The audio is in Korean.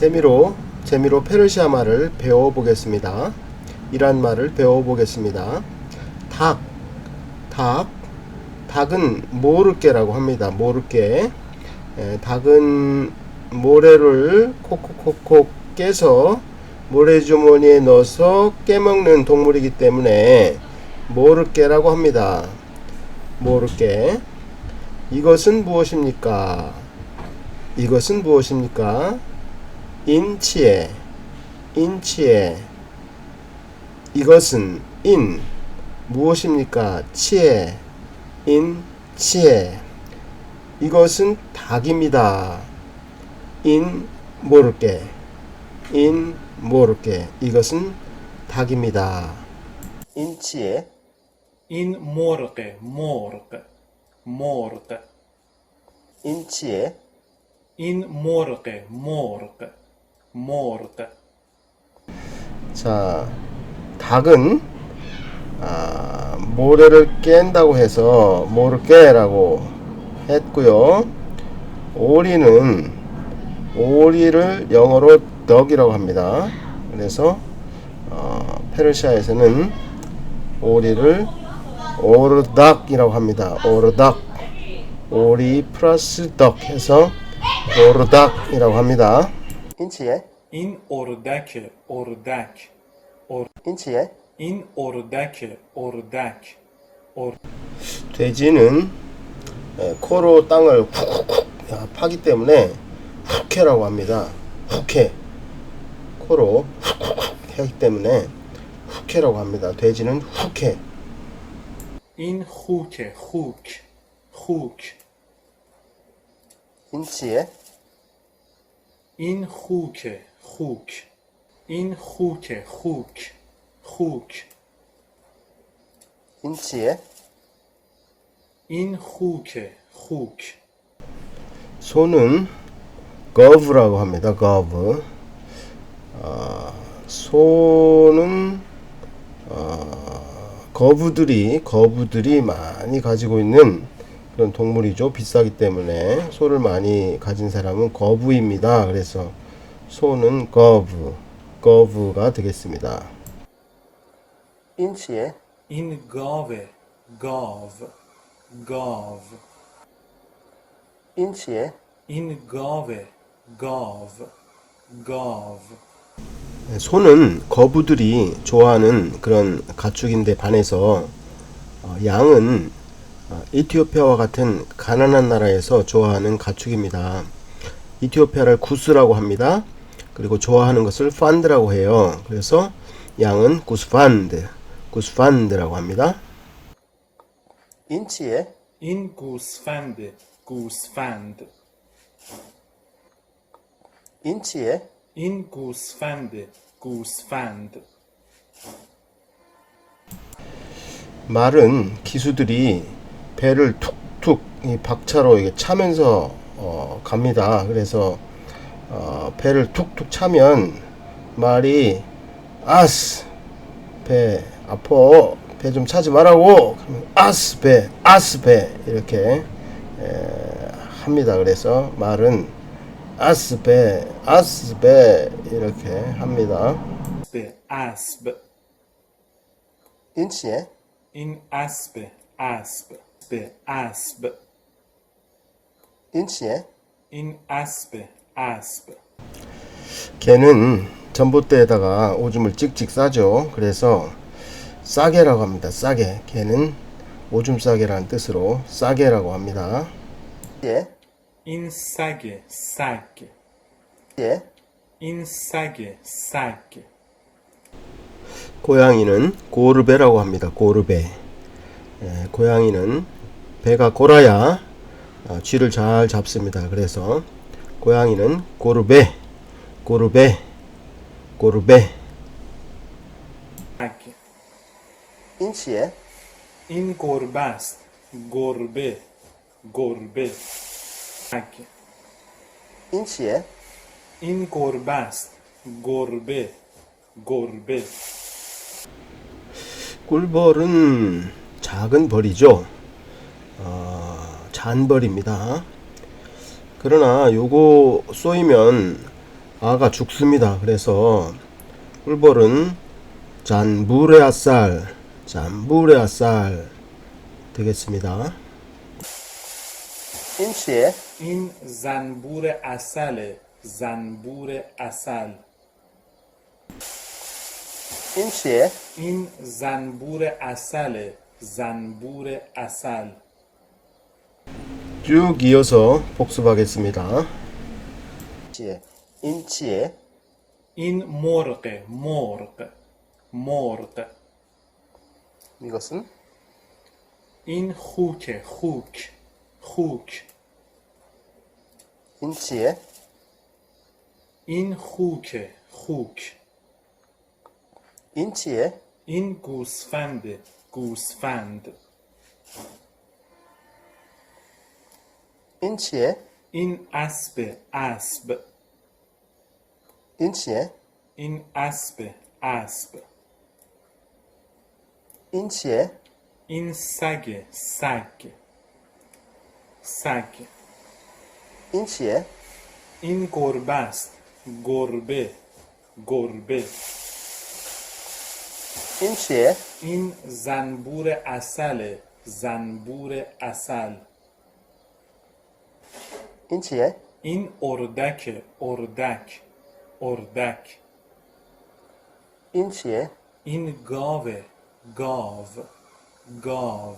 재미로 재미로 페르시아 말을 배워보겠습니다. 이란 말을 배워보겠습니다. 닭, 닭, 닭은 모르게라고 합니다. 모르게. 에, 닭은 모래를 콕콕콕콕 깨서 모래주머니에 넣어서 깨먹는 동물이기 때문에 모르게라고 합니다. 모르게. 이것은 무엇입니까? 이것은 무엇입니까? 인치에 인치에. 이것은 인 무엇입니까? 치에. 인치에. 이것은 닭입니다. 인 모를게. 인 모를게. 이것은 닭입니다. 인치에. 인 모를게. 모를게. 모를게. 인치에. 인 모를게. 모를게. morte. 자, 닭은 아, 모래를 깬다고 해서 모를 깨라고 했고요. 오리는 오리를 영어로 덕이라고 합니다. 그래서 어, 페르시아에서는 오리를 오르닥이라고 합니다. 오르닥 오리 플러스 덕 해서 오르닥이라고 합니다. 인치에 این اردک اردک 인치에 این اردک اردک ار- 돼지는 에, 코로 땅을 훅훅훅 야, 파기 때문에 훅해라고 합니다. 훅해. 코로 훅훅훅 하기 때문에 훅해라고 합니다. 돼지는 훅해. این خوک خوک خوک 인치에 این خوک خوک این خوک خوک خوک 인치에 این خوک خوک 소는 거브라고 합니다. 거브. 아, 소는 어, 거부들이 거부들이 많이 가지고 있는 그런 동물이죠. 비싸기 때문에 소를 많이 가진 사람은 거부입니다. 그래서 소는 거부, 거부가 되겠습니다. 인치에 in gove, gove, gove. 인치에 in gove, gove, gove. 소는 거부들이 좋아하는 그런 가축인데 반해서 어, 양은 아, 이티오피아와 같은 가난한 나라에서 좋아하는 가축입니다. 이티오피아를 구스라고 합니다. 그리고 좋아하는 것을 판드라고 해요. 그래서 양은 구스판드, 구스판드라고 합니다. 인치에 인 구스판드, 구스판드. 인치에 인 구스판드, 구스판드. 말은 기수들이 배를 툭툭 이 박차로 이게 차면서 어, 갑니다. 그래서 어, 배를 툭툭 차면 말이 아스 배 아퍼 배 좀 차지 말라고. 아스 배 아스 배. 이렇게 에, 합니다. 그래서 말은 아스 배 아스 배. 이렇게 합니다. 배 아스 배. 인치에? 인 아스 배 아스 배. asp, asp. 인치에? 예? in asp, asp. 개는 전봇대에다가 오줌을 찍찍 싸죠. 그래서 싸게라고 합니다. 싸게. 개는 오줌 싸게라는 뜻으로 싸게라고 합니다. 예. in 싸게, 싸게. 예. in 싸게, 싸게. 고양이는 고르베라고 합니다. 고르베. 예, 고양이는 배가 골아야 어, 쥐를 잘 잡습니다. 그래서 고양이는 고르베, 고르베, 고르베. 인치에 인 고르바스, 고르베, 고르베. 인치에 인 고르바스, 고르베, 고르베. 꿀벌은 작은 벌이죠. 어, 잔벌입니다. 그러나 요거 쏘이면 아가 죽습니다. 그래서 꿀벌은 잔부레아쌀, 잔부레아쌀 되겠습니다. این چیه؟ این زنبور اصله زنبور اصل این چیه؟ این زنبور اصله زنبور اصل 쭉 이어서 복습하겠습니다. 인치에 인치에. 인 모르테 모르테 모르테 이것은? 인 후케 후케 후케 인치에. 인 후케 후케 인치에. 인 구스판드 구스판드 این چیه؟ این اسب اسب این چیه؟ این اسب اسب این چیه؟ این سگ سگ سگ این چیه؟ این گربه است گربه گربه این چیه؟ این زنبور اصل زنبور اصل این چیه؟ این اردک اردک اردک این چیه؟ این گاوه گاو گاو